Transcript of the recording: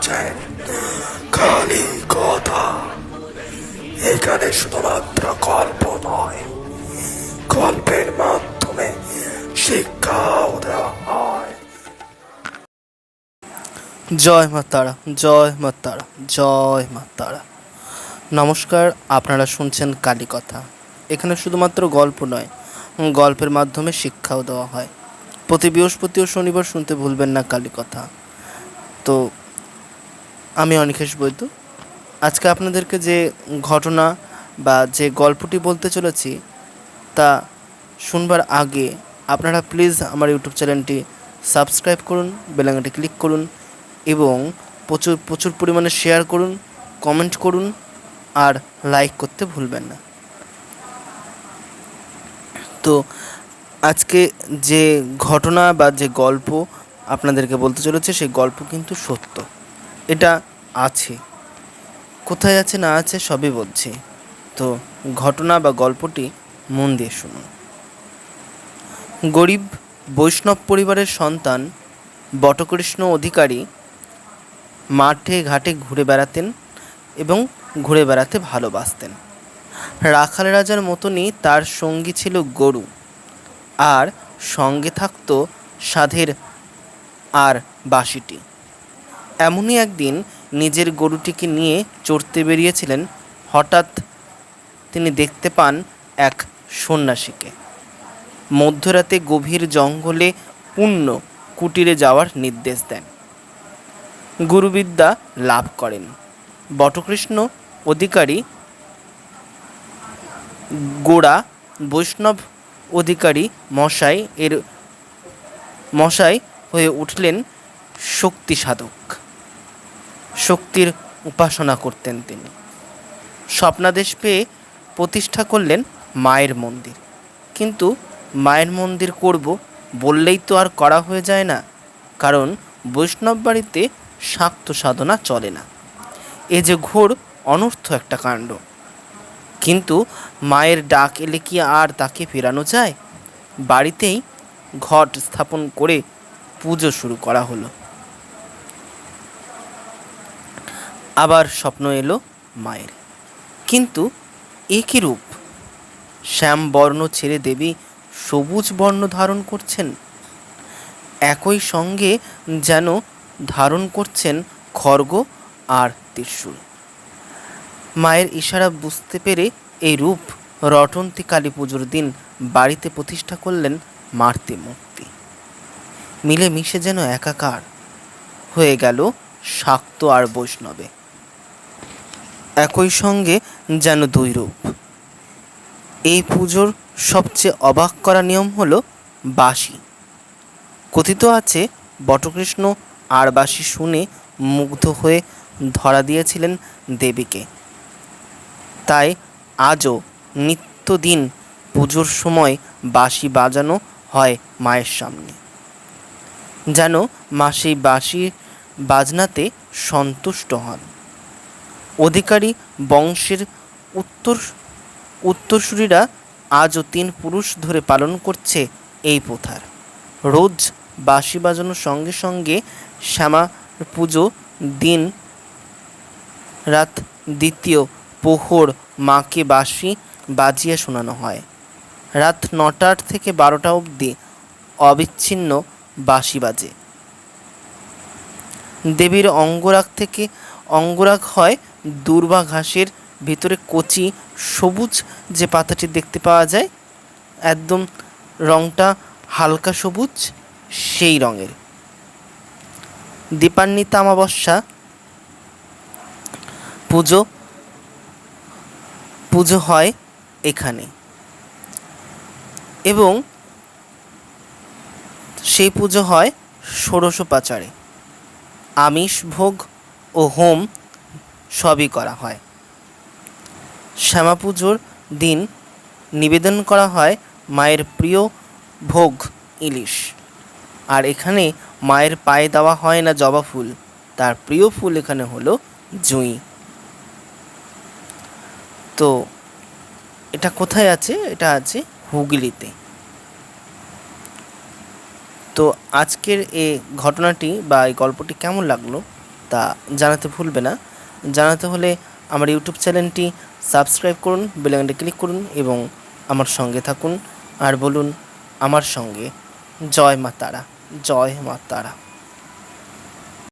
শুনছেন খালি কথা। এখানে শুধুমাত্র গল্প নয়, গল্পের মাধ্যমে শিক্ষাও দেওয়া জয় মা তারা, জয় মা তারা, জয় মা তারা। নমস্কার, আপনারা শুনছেন কালী কথা। এখানে শুধুমাত্র গল্প নয়, গল্পের মাধ্যমে শিক্ষাও দেওয়া হয়। প্রতি বৃহস্পতি ও শনিবার শুনতে ভুলবেন না কালী কথা। তো আমি অনিকেশ বৈদ্য। আজকে আপনাদেরকে যে ঘটনা বা যে গল্পটি বলতে চলেছি, তা শুনবার আগে আপনারা প্লিজ আমার ইউটিউব চ্যানেলটি সাবস্ক্রাইব করুন বেলাঙ্গাটি ক্লিক করুন এবং প্রচুর প্রচুর পরিমাণে শেয়ার করুন, কমেন্ট করুন আর লাইক করতে ভুলবেন না। তো আজকে যে ঘটনা বা যে গল্প আপনাদেরকে বলতে চলেছে, সেই গল্প কিন্তু সত্য। এটা আছে। কোথায় আছে, না আছে, সবই বলছি। তো ঘটনা বা গল্পটি মন দিয়ে শুনুন। গরিব বৈষ্ণব পরিবারের সন্তান বটকৃষ্ণ অধিকারী মাঠে ঘাটে ঘুরে বেড়াতেন এবং ঘুরে বেড়াতে ভালোবাসতেন। রাখাল রাজার মতনই তার সঙ্গী ছিল গরু। আর সঙ্গে থাকত সাধের আর বাঁশিটি। এমনই একদিন নিজের গরুটিকে নিয়ে চড়তে বেরিয়েছিলেন। হঠাৎ তিনি দেখতে পান এক সন্ন্যাসীকে। মধ্যরাতে গভীর জঙ্গলে পূর্ণ কুটিরে যাওয়ার নির্দেশ দেন। গুরুবিদ্যা লাভ করেন। বটকৃষ্ণ অধিকারী গোড়া, বৈষ্ণব অধিকারী মশাই এর মশাই হয়ে উঠলেন শক্তি সাধক শক্তির উপাসনা করতেন তিনি। স্বপ্নাদেশ পেয়ে প্রতিষ্ঠা করলেন মায়ের মন্দির। কিন্তু মায়ের মন্দির করব বললেই তো আর করা হয়ে যায় না, কারণ বৈষ্ণব বাড়িতে শাক্ত সাধনা চলে না। এ যে ঘোর অনর্থ একটা কাণ্ড। কিন্তু মায়ের ডাক এলে কি আর তাকে ফেরানো যায়? বাড়িতেই ঘট স্থাপন করে পুজো শুরু করা হলো। আবার স্বপ্ন এলো মায়ের। কিন্তু এ কী রূপ? শ্যাম বর্ণ ছেড়ে দেবী সবুজ বর্ণ ধারণ করছেন? একই সঙ্গে যেন ধারণ করছেন খর্গ আর ত্রিশূল। মায়ের ইশারা বুঝতে পেরে এই রূপ রটন্তী কালী পুজোর দিন বাড়িতে প্রতিষ্ঠা করলেন মারতে মূর্তি মিলে মিশে যেন একাকার হয়ে গেল শাক্ত আর বৈষ্ণবে। একই সঙ্গে যেন দুই রূপ। এই পুজোর সবচেয়ে অবাক করা নিয়ম হলো বাঁশি। কথিত আছে, বটকৃষ্ণ আর বাঁশি শুনে মুগ্ধ হয়ে ধরা দিয়েছিলেন দেবীকে। তাই আজও নিত্যদিন পুজোর সময় বাঁশি বাজানো হয় মায়ের সামনে। যেন মা সেই বাঁশি বাজনাতে সন্তুষ্ট হন। অধিকারী বংশের উত্তর, উত্তরসূরিরা আজও তিন পুরুষ ধরে পালন করছে এই প্রথার। রোজ বাঁশি বাজানোর সঙ্গে সঙ্গে শ্যামা পুজো দিন, রাত দ্বিতীয় প্রহর মাকে বাঁশি বাজিয়ে শোনানো হয়। রাত নটার থেকে বারোটা অবধি অবিচ্ছিন্ন বাঁশি বাজে। দেবীর অঙ্গরাগ থেকে অঙ্গরাগ হয় দূর্বা ঘাসের ভিতরে কচি, সবুজ যে পাতাটি দেখতে পাওয়া যায়, একদম রংটা হালকা সবুজ, সেই রঙের। দীপান্বিতা অমাবস্যা, পুজো পুজো হয় এখানে। এবং সেই পুজো হয় ষোড়শ পাচারে। আমিষ ভোগ ও হোম সবই করা হয়। শ্যামা পুজোর দিন নিবেদন করা হয় মায়ের প্রিয় ভোগ ইলিশ। আর এখানে মায়ের পায়ে দেওয়া হয় না জবা ফুল, তার প্রিয় ফুল এখানে হলো জুঁই। তো এটা কোথায় আছে? এটা আছে হুগলিতে। তো আজকের এই ঘটনাটি বা এই গল্পটি কেমন লাগল তা জানাতে ভুলবে না। জানাতে হলে আমার ইউটিউব চ্যানেলটি সাবস্ক্রাইব করুন বেলাইকনটি ক্লিক করুন এবং আমার সঙ্গে থাকুন। আর বলুন, আমার সঙ্গে। জয় মা তারা, জয় মা তারা।